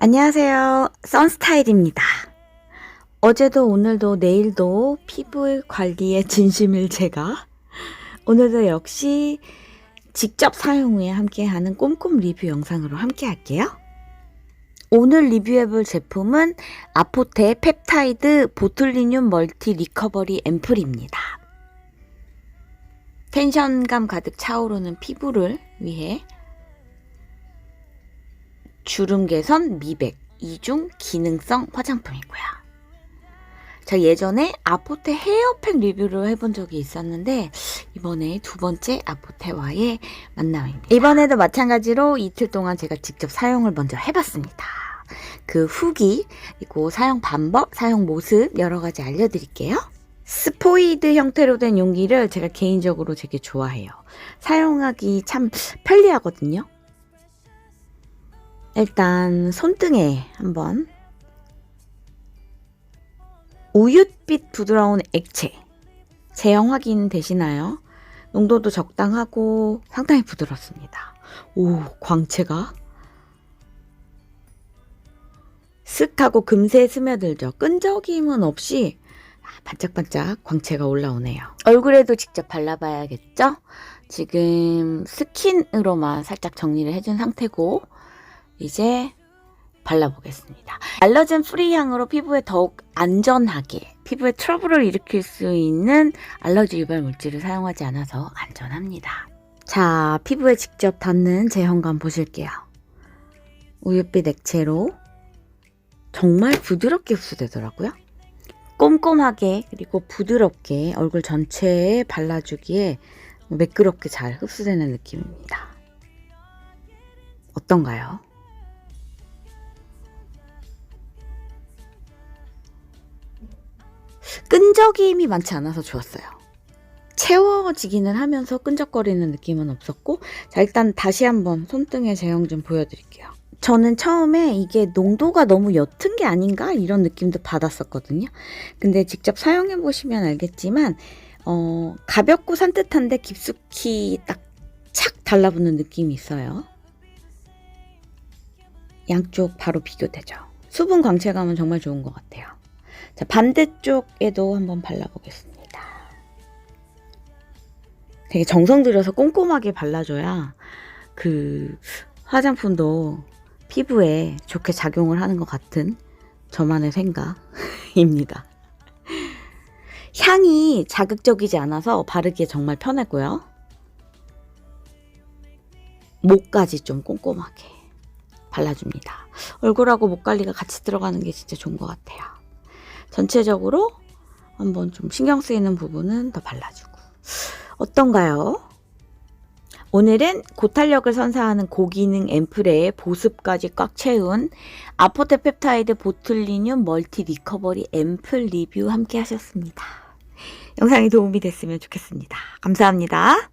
안녕하세요. 선스타일입니다. 어제도 오늘도 내일도 피부 관리에 진심일 제가 오늘도 역시 직접 사용 후에 함께하는 꼼꼼 리뷰 영상으로 함께 할게요. 오늘 리뷰해볼 제품은 아포테 펩타이드 보툴리늄 멀티 리커버리 앰플입니다. 텐션감 가득 차오르는 피부를 위해 주름 개선, 미백, 이중 기능성 화장품이고요. 저 예전에 아포테 헤어팩 리뷰를 해본 적이 있었는데 이번에 두 번째 아포테와의 만남입니다. 이번에도 마찬가지로 이틀 동안 제가 직접 사용을 먼저 해봤습니다. 그 후기 그리고 사용 방법, 사용 모습 여러 가지 알려드릴게요. 스포이드 형태로 된 용기를 제가 개인적으로 되게 좋아해요. 사용하기 참 편리하거든요. 일단 손등에 한번 우윳빛 부드러운 액체 제형 확인 되시나요? 농도도 적당하고 상당히 부드럽습니다. 오 광채가 쓱하고 금세 스며들죠. 끈적임은 없이 반짝반짝 광채가 올라오네요. 얼굴에도 직접 발라봐야겠죠? 지금 스킨으로만 살짝 정리를 해준 상태고 이제 발라보겠습니다. 알러젠 프리 향으로 피부에 더욱 안전하게 피부에 트러블을 일으킬 수 있는 알러지 유발 물질을 사용하지 않아서 안전합니다. 자, 피부에 직접 닿는 제형감 보실게요. 우윳빛 액체로 정말 부드럽게 흡수되더라고요. 꼼꼼하게 그리고 부드럽게 얼굴 전체에 발라주기에 매끄럽게 잘 흡수되는 느낌입니다. 어떤가요? 끈적임이 많지 않아서 좋았어요. 채워지기는 하면서 끈적거리는 느낌은 없었고, 자, 일단 다시 한번 손등의 제형 좀 보여드릴게요. 저는 처음에 이게 농도가 너무 옅은 게 아닌가? 이런 느낌도 받았었거든요. 근데 직접 사용해 보시면 알겠지만, 어, 가볍고 산뜻한데 깊숙이 딱 착 달라붙는 느낌이 있어요. 양쪽 바로 비교되죠. 수분 광채감은 정말 좋은 것 같아요. 자, 반대쪽에도 한번 발라보겠습니다. 되게 정성 들여서 꼼꼼하게 발라줘야 그 화장품도 피부에 좋게 작용을 하는 것 같은 저만의 생각입니다. 향이 자극적이지 않아서 바르기에 정말 편했고요. 목까지 좀 꼼꼼하게 발라줍니다. 얼굴하고 목 관리가 같이 들어가는 게 진짜 좋은 것 같아요. 전체적으로 한번 좀 신경 쓰이는 부분은 더 발라주고. 어떤가요? 오늘은 고탄력을 선사하는 고기능 앰플에 보습까지 꽉 채운 아포테 펩타이드 보툴리늄 멀티 리커버리 앰플 리뷰 함께 하셨습니다. 영상이 도움이 됐으면 좋겠습니다. 감사합니다.